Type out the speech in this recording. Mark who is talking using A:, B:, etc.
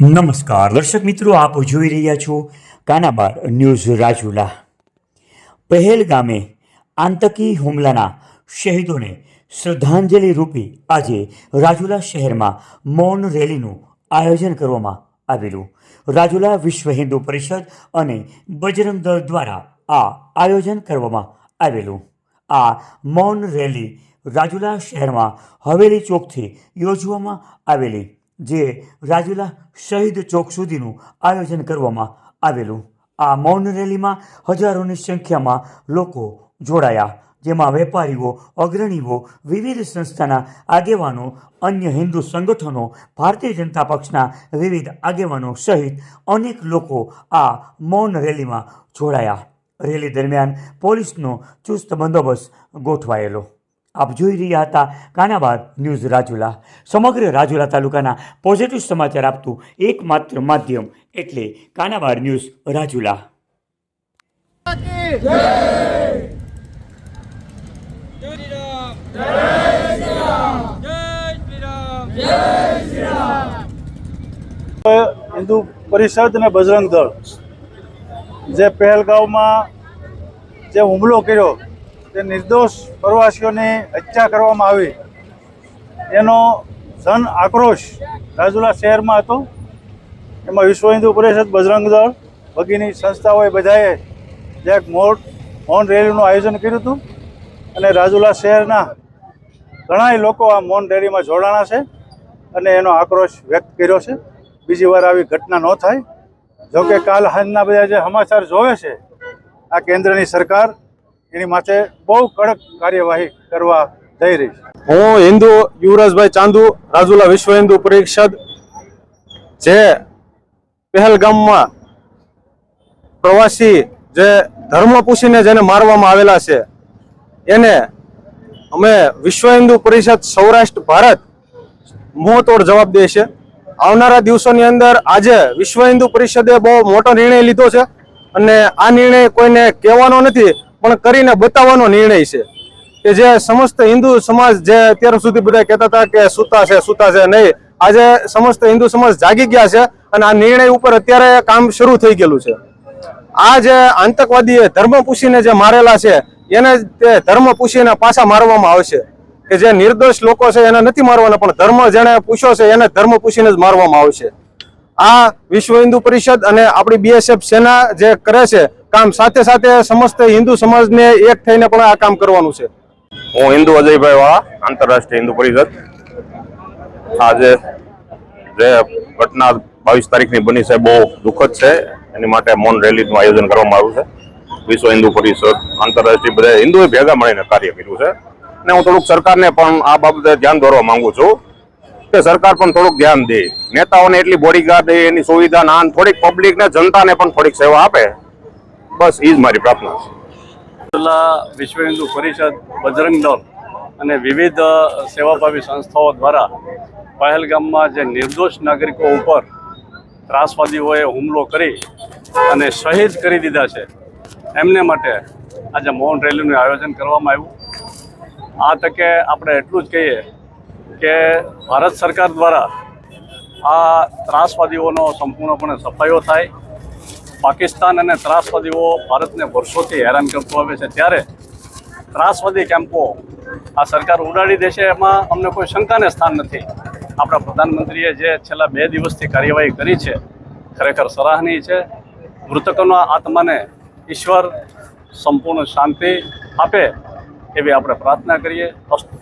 A: નમસ્કાર. દર્શક મિત્રો, આપ જોઈ રહ્યા છો કાનાબાર ન્યૂઝ રાજુલા. પહેલગામે આતંકી હુમલાના શહીદોને શ્રદ્ધાંજલિ રૂપી આજે રાજુલા શહેરમાં મૌન રેલીનું આયોજન કરવામાં આવેલું. રાજુલા વિશ્વ હિન્દુ પરિષદ અને બજરંગ દળ દ્વારા આ આયોજન કરવામાં આવેલું. આ મૌન રેલી રાજુલા શહેરમાં હવેલી ચોકથી યોજવામાં આવેલી જે રાજુલા શહીદ ચોક સુધીનું આયોજન કરવામાં આવેલું. આ મૌન રેલીમાં હજારોની સંખ્યામાં લોકો જોડાયા, જેમાં વેપારીઓ, અગ્રણીઓ, વિવિધ સંસ્થાના આગેવાનો, અન્ય હિન્દુ સંગઠનો, ભારતીય જનતા પક્ષના વિવિધ આગેવાનો સહિત અનેક લોકો આ મૌન રેલીમાં જોડાયા. રેલી દરમિયાન પોલીસનો ચુસ્ત બંદોબસ્ત ગોઠવાયેલો. આપ જોઈ રહ્યા હતા કાનાબાદ ન્યૂઝ રાજુલા. સમગ્ર રાજુલા તાલુકાના પોઝિટિવ સમાચાર આપતું એકમાત્ર માધ્યમ એટલે કાનાબાદ ન્યૂઝ રાજુલા.
B: હિન્દુ પરિષદ અને બજરંગ દળ, જે પહેલગાંવમાં જે હુમલો કર્યો તે નિર્દોષ પ્રવાસીઓની હત્યા કરવામાં આવી, એનો ધન આક્રોશ રાજુલા શહેરમાં હતો. એમાં વિશ્વ હિન્દુ પરિષદ બજરંગ દળ વગેરેની સંસ્થાઓએ બધાએ જે એક મોટ મૌન રેલીનું આયોજન કર્યું હતું અને રાજુલા શહેરના ઘણાય લોકો આ મૌન રેલીમાં જોડાણા છે અને એનો આક્રોશ વ્યક્ત કર્યો છે. બીજી વાર આવી ઘટના ન થાય. જોકે કાલ હાલના બધા જે સમાચાર જોવે છે, આ કેન્દ્રની સરકાર એની માથે બહુ કડક કાર્યવાહી કરવા જઈ રહી છે.
C: હું હિન્દુ યુવરાજભાઈ ચાંદુ, રાજુલા વિશ્વ હિન્દુ પરિષદ, જે પહેલગામમાં પ્રવાસી જે ધર્મ પૂછીને જેને મારવામાં આવેલા છે, એને અમે વિશ્વ હિન્દુ પરિષદ સૌરાષ્ટ્ર ભારત મોતોડ જવાબ દે છે. આવનારા દિવસોની અંદર આજે વિશ્વ હિન્દુ પરિષદે બહુ મોટો નિર્ણય લીધો છે અને આ નિર્ણય કોઈને કહેવાનો નથી પણ કરીને બતાવવાનો નિર્ણય છે કે જે સમસ્ત હિન્દુ સમાજ જે અત્યાર સુધી બધા કહેતા હતા કે સૂતા છે સૂતા છે નહીં. આજે સમસ્ત હિન્દુ સમાજ જાગી ગયા છે અને આ નિર્ણય ઉપર અત્યારે કામ શરૂ થઈ ગયેલું છે. આ જે આતંકવાદીએ ધર્મ પૂછીને જે મારેલા છે, એને તે ધર્મ પૂછીને પાછા મારવામાં આવશે. કે જે નિર્દોષ લોકો છે એને નથી મારવાના, પણ ધર્મ જેને પૂછ્યો છે એને ધર્મ પૂછીને જ મારવામાં આવશે. આ વિશ્વ હિન્દુ પરિષદ અને આપણી બીએસએફ સેના જે કરે છે કામ સાથે સાથે સમસ્ત હિન્દુ સમાજને એક થઈને પણ આ કામ કરવાનું છે.
D: હું હિન્દુ અજયભાઈ વાળા આંતરરાષ્ટ્રીય હિન્દુ પરિષદ. આજે જે ઘટના બાવીસ તારીખની બની છે, બહુ દુઃખદ છે. એની માટે મૌન રેલીનું આયોજન કરવામાં આવ્યું છે. વિશ્વ હિન્દુ પરિષદ, આંતરરાષ્ટ્રીય બધા હિન્દુએ ભેગા મળીને કાર્ય કર્યું છે. અને હું થોડુંક સરકારને પણ આ બાબતે ધ્યાન દોરવા માંગુ છું કે સરકાર પણ થોડુંક ધ્યાન દે. નેતાઓને એટલી બોડીગાર્ડ એની સુવિધા, ના, થોડીક પબ્લિકને જનતાને પણ થોડીક સેવા આપે. બસ એ જ મારી પ્રાર્થના છે.
E: વિશ્વ હિન્દુ પરિષદ, બજરંગ દળ અને વિવિધ સેવાભાવી સંસ્થાઓ દ્વારા પહેલગામમાં જે નિર્દોષ નાગરિકો ઉપર ત્રાસવાદીઓએ હુમલો કરી અને શહીદ કરી દીધા છે, એમને માટે આજે મૌન રેલીનું આયોજન કરવામાં આવ્યું. આ તકે આપણે એટલું જ કહીએ કે ભારત સરકાર દ્વારા આ ત્રાસવાદીઓનો સંપૂર્ણપણે સફાયો થાય પાકિસ્તાન અને ત્રાસવાદીઓ ભારતને વર્ષોથી હેરાન કરતું આવે છે, ત્યારે ત્રાસવાદી કેમ્પો આ સરકાર ઉડાડી દેશે એમાં અમને કોઈ શંકાને સ્થાન નથી. આપણા પ્રધાનમંત્રીએ જે છેલ્લા બે દિવસથી કાર્યવાહી કરી છે, ખરેખર સરાહનીય છે. મૃતકોના આત્માને ઈશ્વર સંપૂર્ણ શાંતિ આપે એવી આપણે પ્રાર્થના કરીએ. અસ્તુ